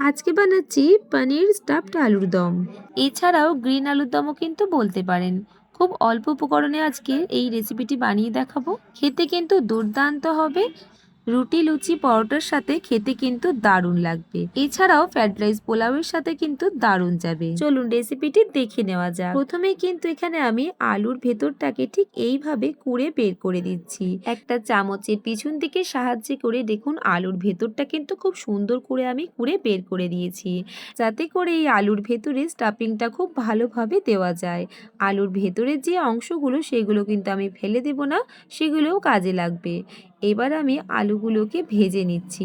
আজকে বানাচ্ছি পনির স্টাফড আলুর দম। এছাড়াও গ্রিন আলুর দমও কিন্তু বলতে পারেন। খুব অল্প উপকরণে আজকে এই রেসিপিটি বানিয়ে দেখাবো। খেতে কিন্তু দুর্দান্ত হবে। রুটি, লুচি, পরোটার সাথে খেতে কিন্তু দারুণ লাগবে। এছাড়াও ফ্রাইড রাইস, পোলাওয়ের সাথে কিন্তু দারুণ যাবে। চলুন রেসিপিটি দেখে নেওয়া যাক। প্রথমেই কিন্তু এখানে আমি আলুর ভেতরটাকে ঠিক এইভাবে কুড়ে বের করে দিচ্ছি একটা চামচের পিছন দিকে সাহায্যে করে দেখুন আলুর ভেতরটা কিন্তু খুব সুন্দর করে আমি কুড়ে বের করে দিয়েছি। যাতে করে এই আলুর ভেতরে স্টাফিংটা খুব ভালোভাবে দেওয়া যায়। আলুর ভেতরের যে অংশগুলো সেগুলো কিন্তু আমি ফেলে দেব না, সেগুলোও কাজে লাগবে। এবার আমি আলুগুলোকে ভেজে নিচ্ছি।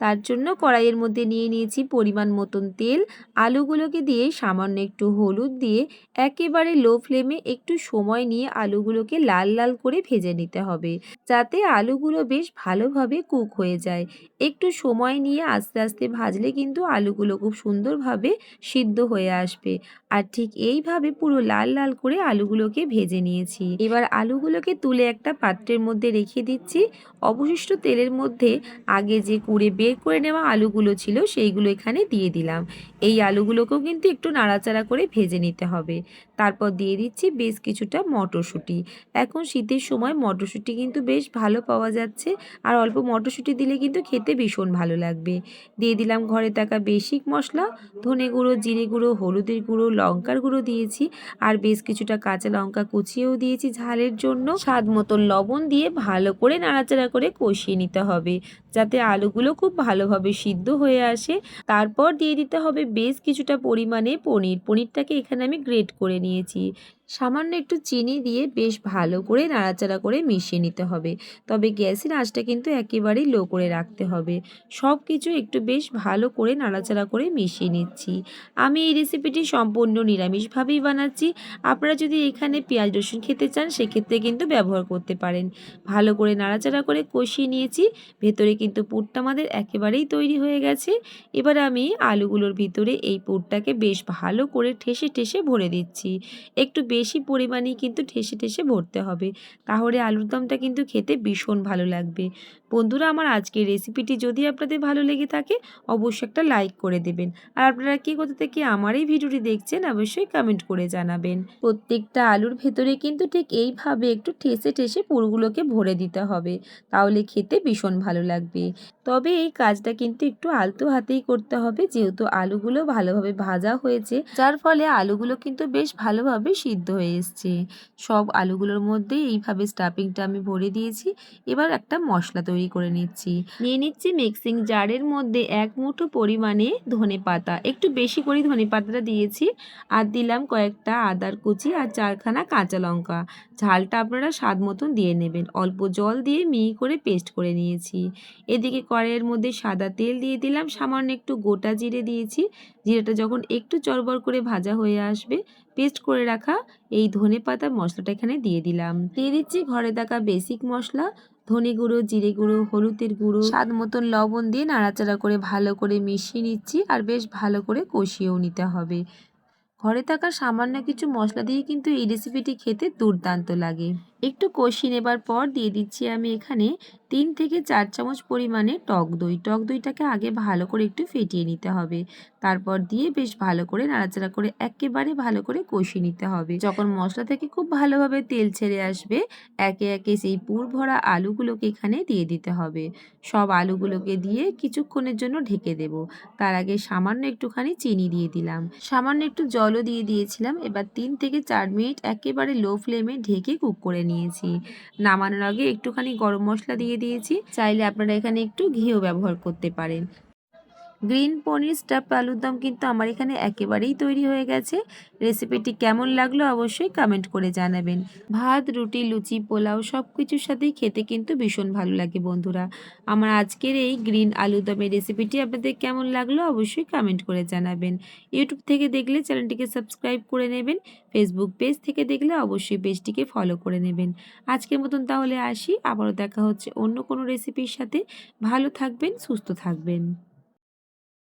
তার জন্য কড়াইয়ের মধ্যে নিয়ে নিয়েছি পরিমাণ মতন তেল। আলুগুলোকে দিয়ে সামান্য একটু হলুদ দিয়ে একেবারে লো ফ্লেমে একটু সময় নিয়ে আলুগুলোকে লাল লাল করে ভেজে নিতে হবে। যাতে আলুগুলো বেশ ভালোভাবে কুক হয়ে যায়। একটু সময় নিয়ে আস্তে আস্তে ভাজলে কিন্তু আলুগুলো খুব সুন্দরভাবে সিদ্ধ হয়ে আসবে। আর ঠিক এইভাবে পুরো লাল লাল করে আলুগুলোকে ভেজে নিয়েছি। এবার আলুগুলোকে তুলে একটা পাত্রের মধ্যে রেখে দিচ্ছি। অবশিষ্ট তেলের মধ্যে আগে যে কুড়ে বের করে নেওয়া আলুগুলো ছিল, সেইগুলো এখানে দিয়ে দিলাম। এই আলুগুলোকেও কিন্তু একটু নাড়াচাড়া করে ভেজে নিতে হবে। তারপর দিয়ে দিচ্ছি বেশ কিছুটা মটরশুঁটি। এখন শীতের সময় মটরশুঁটি কিন্তু বেশ ভালো পাওয়া যাচ্ছে, আর অল্প মটরশুঁটি দিলে কিন্তু খেতে ভীষণ ভালো লাগবে। দিয়ে দিলাম ঘরে থাকা বেসিক মশলা, ধনে গুঁড়ো, জিরে গুঁড়ো, হলুদের গুঁড়ো, লঙ্কার গুঁড়ো দিয়েছি, আর বেশ কিছুটা কাঁচা লঙ্কা কুচিয়েও দিয়েছি ঝালের জন্য। স্বাদ মতন লবণ দিয়ে ভালো করে নাড়াচাড়া করে কষিয়ে নিতে হবে, যাতে আলুগুলো খুব ভালোভাবে সিদ্ধ হয়ে আসে। তারপর দিয়ে দিতে হবে বেশ কিছুটা পরিমাণে পনির। পনিরটাকে এখানে আমি গ্রেট করে নিয়েছি সামান্য একটু চিনি দিয়ে বেশ ভালো করে নাড়াচাড়া করে মিশিয়ে নিতে হবে। তবে গ্যাসের আঁচটা কিন্তু একেবারেই লো করে রাখতে হবে। সব কিছু একটু বেশ ভালো করে নাড়াচাড়া করে মিশিয়ে নিচ্ছি। আমি এই রেসিপিটি সম্পূর্ণ নিরামিষভাবেই বানাচ্ছি। আপনারা যদি এখানে পেঁয়াজ রসুন খেতে চান, সেক্ষেত্রে কিন্তু ব্যবহার করতে পারেন। ভালো করে নাড়াচাড়া করে কষিয়ে নিয়েছি। ভেতরে কিন্তু পুরটা আমাদের একেবারেই তৈরি হয়ে গেছে। এবার আমি আলুগুলোর ভিতরে এই পুরটাকে বেশ ভালো করে ঠেসে ঠেসে ভরে দিচ্ছি। একটু বেশি পরিমাণেই কিন্তু ঠেসে ঠেসে ভরতে হবে। তাহলে আলুর দমটা কিন্তু খেতে ভীষণ ভালো লাগবে। বন্ধুরা, আমার আজকের রেসিপিটি যদি আপনাদের ভালো লেগে থাকে, অবশ্যই একটা লাইক করে দেবেন। আর আপনারা কি কোথা থেকে আমার এই ভিডিওটি দেখছেন, অবশ্যই কমেন্ট করে জানাবেন। প্রত্যেকটা আলুর ভেতরে কিন্তু ঠিক এইভাবে একটু ঠেসে ঠেসে পুরগুলোকে ভরে দিতে হবে। তাহলে খেতে ভীষণ ভালো লাগবে। তবে এই কাজটা কিন্তু একটু আলতো হাতেই করতে হবে, যেহেতু আলুগুলো ভালোভাবে ভাজা হয়েছে। যার ফলে আলুগুলো কিন্তু বেশ ভালোভাবে সিদ্ধ হয়ে এসছে। সব আলুগুলোর মধ্যে এইভাবে স্টাফিংটা আমি ভরে দিয়েছি। এবার একটা মশলা তৈরি করে নিচ্ছি। নিয়ে নিচ্ছি মিক্সিং জারের মধ্যে এক মুঠো পরিমাণে ধনে পাতা। একটু বেশি করে ধনে পাতাটা দিয়েছি আর দিলাম কয়েকটা আদার কুচি আর চারখানা কাঁচা লঙ্কা। ঝালটা আপনারা স্বাদ মতন দিয়ে নেবেন। অল্প জল দিয়ে মিহি করে পেস্ট করে নিয়েছি। এদিকে কড়াইয়ের মধ্যে সাদা তেল দিয়ে দিলাম। সামান্য একটু গোটা জিরে দিয়েছি। জিরেটা যখন একটু চরবর করে ভাজা হয়ে আসবে পেস্ট করে রাখা এই ধনে পাতা মশলাটা এখানে দিয়ে দিলাম। দিয়ে দিচ্ছি ঘরে থাকা বেসিক মশলা, ধনে গুঁড়ো, জিরে গুঁড়ো, হলুদের গুঁড়ো। স্বাদ মতন লবণ দিয়ে নাড়াচাড়া করে ভালো করে মিশিয়ে নিচ্ছি আর বেশ ভালো করে কষিয়েও নিতে হবে। ঘরে থাকা সামান্য কিছু মশলা দিয়ে কিন্তু এই রেসিপিটি খেতে দুর্দান্ত লাগে। একটু কষিয়ে নেবার পর দিয়ে দিচ্ছি আমি এখানে তিন থেকে চার চামচ পরিমাণে টক দই। টক দইটাকে আগে ভালো করে একটু ফেটিয়ে নিতে হবে। তারপর দিয়ে বেশ ভালো করে নাড়াচাড়া করে একেবারে ভালো করে কষিয়ে নিতে হবে। যখন মশলা থেকে খুব ভালোভাবে তেল ছেড়ে আসবে, একে একে সেই পুর ভরা আলুগুলোকে এখানে দিয়ে দিতে হবে। সব আলুগুলোকে দিয়ে কিছুক্ষণের জন্য ঢেকে দেব। তার আগে সামান্য একটুখানি চিনি দিয়ে দিলাম। সামান্য একটু জলও দিয়ে দিয়েছিলাম। এবার তিন থেকে চার মিনিট একেবারে লো ফ্লেমে ঢেকে কুক করে নিয়েছি। নামানোর আগে একটুখানি গরম মশলা দিয়ে দিয়েছি। চাইলে আপনারা এখানে একটু ঘিও ব্যবহার করতে পারেন। গ্রিন পনির, স্টাফ আলুর দম কিন্তু আমার এখানে একেবারেই তৈরি হয়ে গেছে। রেসিপিটি কেমন লাগল অবশ্যই কমেন্ট করে জানাবেন। ভাত, রুটি, লুচি, পোলাও সব কিছুর সাথেই খেতে কিন্তু ভীষণ ভালো লাগে বন্ধুরা। আমার আজকের এই গ্রিন আলু দমের রেসিপিটি আপনাদের কেমন লাগল অবশ্যই কমেন্ট করে জানাবেন। ইউটিউব থেকে দেখলে চ্যানেলটিকে সাবস্ক্রাইব করে নেবেন। ফেসবুক পেজ থেকে দেখলে অবশ্যই পেজটিকে ফলো করে নেবেন। আজকের মতন তাহলে আসি। আবারও দেখা হচ্ছে অন্য কোনো রেসিপির সাথে। ভালো থাকবেন, সুস্থ থাকবেন।